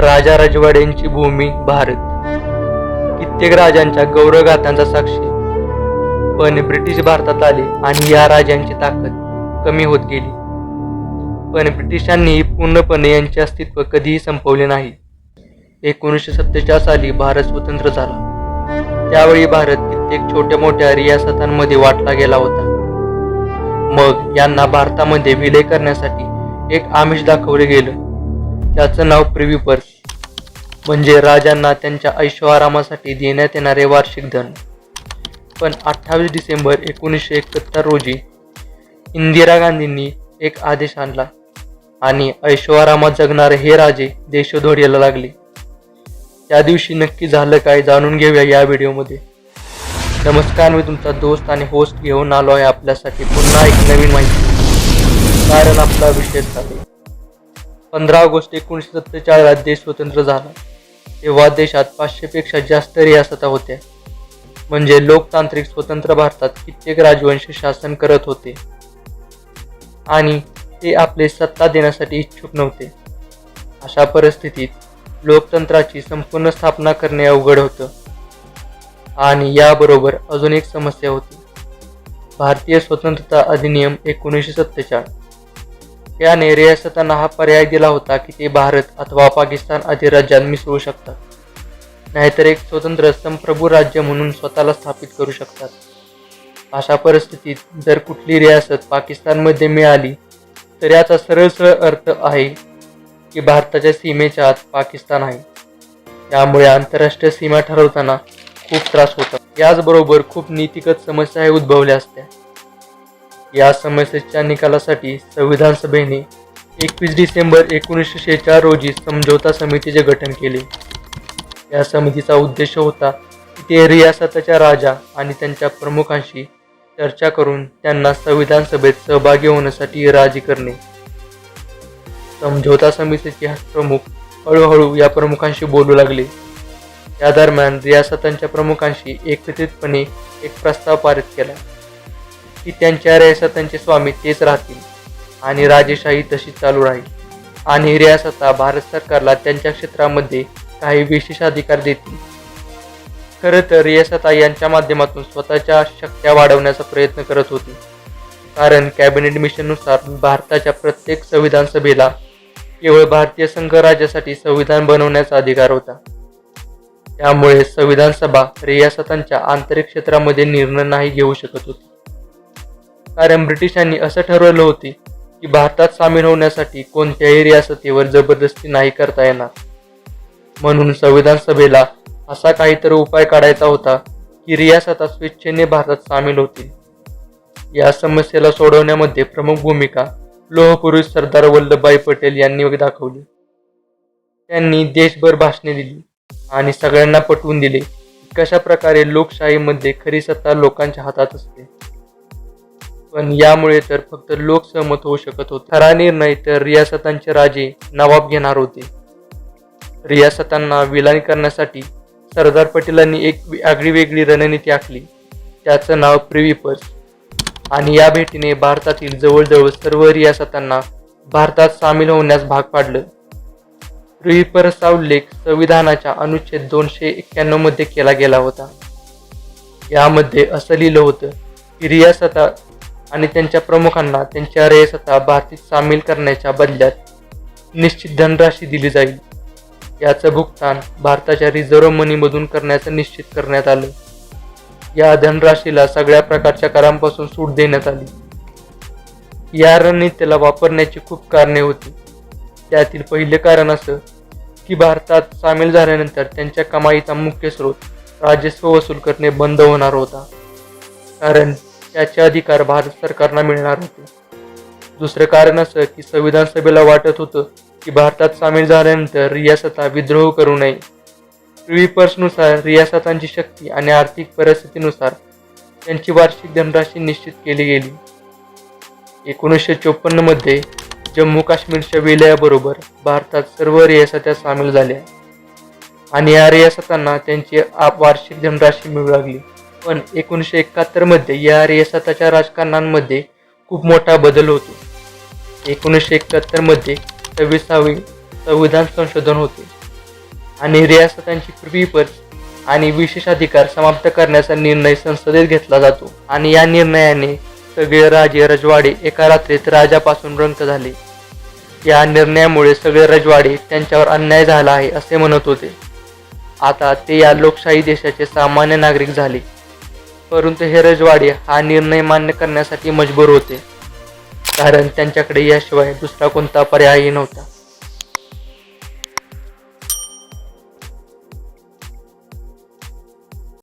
राजा राजवाड्यांची भूमी भारत. कित्येक राजांच्या गौरवगाथांचा साक्षी पण ब्रिटिश भारतात आले आणि या राजांची ताकद कमी होत गेली. पण ब्रिटिशांनी पूर्णपणे यांचे अस्तित्व कधीही संपवले नाही. एकोणीसशे सत्तेचाळ साली भारत स्वतंत्र झाला. त्यावेळी भारत कित्येक छोट्या मोठ्या रियासतांमध्ये वाटला गेला होता. मग यांना भारतामध्ये विलय करण्यासाठी एक आमिष दाखवले गेलं. त्याचं नाव प्रिव्ही पर्स. म्हणजे राजांना त्यांच्या ऐश्वरामासाठी देण्यात येणारे वार्षिक धन. पण अठ्ठावीस डिसेंबर एकोणीसशे एकाहत्तर रोजी इंदिरा गांधींनी एक आदेश आणला आणि ऐश्वरामात जगणारे हे राजे देशोधड यायला लागले. त्या दिवशी नक्की झालं काय जाणून घेऊया या व्हिडिओमध्ये. नमस्कार मी तुमचा दोस्त आणि होस्ट घेऊन आलो आहे आपल्यासाठी पुन्हा एक नवीन माहिती. कारण आपला विषय चालू. पंधरा ऑगस्ट एकोणीसशे सत्तेचाळीसला देश स्वतंत्र झाला. तेव्हा देशात पाचशेपेक्षा जास्त रियासता होत्या. म्हणजे लोकतांत्रिक स्वतंत्र भारतात कित्येक राजवंश शासन करत होते. आणि ते आपले सत्ता देण्यासाठी इच्छुक नव्हते. अशा परिस्थितीत लोकतंत्राची संपूर्ण स्थापना करणे अवघड होतं. आणि याबरोबर अजून एक समस्या होती. भारतीय स्वतंत्रता अधिनियम एकोणीसशे सत्तेचाळीस. याने रियासतांना हा पर्याय दिला होता की ते भारत अथवा पाकिस्तान अधिराज्यात मिसळू शकतात. नाहीतर एक स्वतंत्र संप्रभू राज्य म्हणून स्वतःला स्थापित करू शकतात. अशा परिस्थितीत जर कुठली रियासत पाकिस्तानमध्ये मिळाली तर याचा सरळ सरळ अर्थ आहे की भारताच्या सीमेच्या आत पाकिस्तान आहे. त्यामुळे आंतरराष्ट्रीय सीमा ठरवताना खूप त्रास होता. याचबरोबर खूप नीतिगत समस्याही उद्भवल्या असत्या. या समस्येच्या निकालासाठी संविधान सभेने एकवीस डिसेंबर एकोणीसशे शेहेचाळ रोजी समझोता समितीचे गठन केले. या समितीचा उद्देश होता की ते रियासताच्या राजा आणि त्यांच्या प्रमुखांशी चर्चा करून त्यांना संविधान सभेत सहभागी होण्यासाठी राजी करणे. समझोता समितीचे प्रमुख हळूहळू या प्रमुखांशी बोलू लागले. या दरम्यान रियासतांच्या प्रमुखांशी एकत्रितपणे एक प्रस्ताव पारित केला. की त्यांच्या रियासतांचे स्वामी तेच राहतील. आणि राजेशाही तशी चालू राहील. आणि रियासता भारत सरकारला त्यांच्या क्षेत्रामध्ये काही विशेष अधिकार देतील. खरं तर रियासता यांच्या माध्यमातून स्वतःच्या शक्त्या वाढवण्याचा प्रयत्न करत होती. कारण कॅबिनेट मिशननुसार भारताच्या प्रत्येक संविधान सभेला केवळ भारतीय संघराज्यासाठी संविधान बनवण्याचा अधिकार होता. त्यामुळे संविधान सभा रियासतांच्या आंतरिक क्षेत्रामध्ये निर्णय नाही घेऊ शकत होती. कारण ब्रिटिशांनी असं ठरवलं होते की भारतात सामील होण्यासाठी कोणत्याही रियासतीवर जबरदस्ती नाही करता येणार. म्हणून संविधान सभेला असा काहीतरी उपाय काढायचा होता की रियासता स्वेच्छेने भारतात सामील होतील. या समस्येला सोडवण्यामध्ये प्रमुख भूमिका लोहपुरुष सरदार वल्लभभाई पटेल यांनी दाखवली. त्यांनी देशभर भाषणे दिली आणि सगळ्यांना पटवून दिले कशा प्रकारे लोकशाहीमध्ये खरी सत्ता लोकांच्या हातात असते. पण यामुळे तर फक्त लोक सहमत होऊ शकत होते. खरा निर्णय तर रियासतांचे राजे नवाब घेणार होते. रियासतांना विलीन करण्यासाठी सरदार पटेलांनी एक आगळी वेगळी रणनीती आखली. त्याचं नाव प्रिव्ही आणि या भेटीने भारतातील जवळजवळ सर्व रियासतांना भारतात सामील होण्यास भाग पाडलं. प्रिव्ही उल्लेख संविधानाच्या अनुच्छेद दोनशे एक्क्याण्णवमध्ये केला गेला होता. यामध्ये असं लिहिलं होतं की रियासता आणि त्यांच्या प्रमुखांना त्यांच्या रियासता भारतीत सामील करण्याच्या बदल्यात निश्चित धनराशी दिली जाईल. याचं भुगतान भारताच्या रिझर्व्ह मनीमधून करण्याचं निश्चित करण्यात आलं. या धनराशीला सगळ्या प्रकारच्या करांपासून सूट देण्यात आली. या रणनीतीला वापरण्याची खूप कारणे होती. त्यातील पहिले कारण असं की भारतात सामील झाल्यानंतर त्यांच्या कमाईचा मुख्य स्रोत राजस्व वसूल करणे बंद होणार होता. कारण त्याचे अधिकार भारत सरकारला मिळणार होते. दुसरं कारण असं की संविधान सभेला वाटत होतं की भारतात सामील झाल्यानंतर रियासता विद्रोह करू नये. रिपर्सनुसार रियासतांची शक्ती आणि आर्थिक परिस्थितीनुसार त्यांची वार्षिक धनराशी निश्चित केली गेली. एकोणीसशे चोपन्नमध्ये जम्मू काश्मीरच्या विलयाबरोबर भारतात सर्व रियासत्या सामील झाल्या आणि या रियासतांना त्यांची आप वार्षिक धनराशी मिळू लागली. पण एकोणीसशे एकाहत्तरमध्ये या रियासताच्या राजकारणांमध्ये खूप मोठा बदल होतो. एकोणीसशे एकाहत्तरमध्ये सव्वीसावी संविधान संशोधन होते. आणि रियासतांची पूर्वीपद आणि विशेषाधिकार समाप्त करण्याचा निर्णय संसदेत घेतला जातो. आणि या निर्णयाने सगळे राजे रजवाडे एका रात्रीत राजापासून रंक झाले. या निर्णयामुळे सगळे रजवाडे त्यांच्यावर अन्याय झाला आहे असे म्हणत होते. आता ते या लोकशाही देशाचे सामान्य नागरिक झाले. परंतु हे हा निर्णय मान्य करण्यासाठी मजबूर होते. कारण त्यांच्याकडे याशिवाय दुसरा कोणता पर्यायही नव्हता.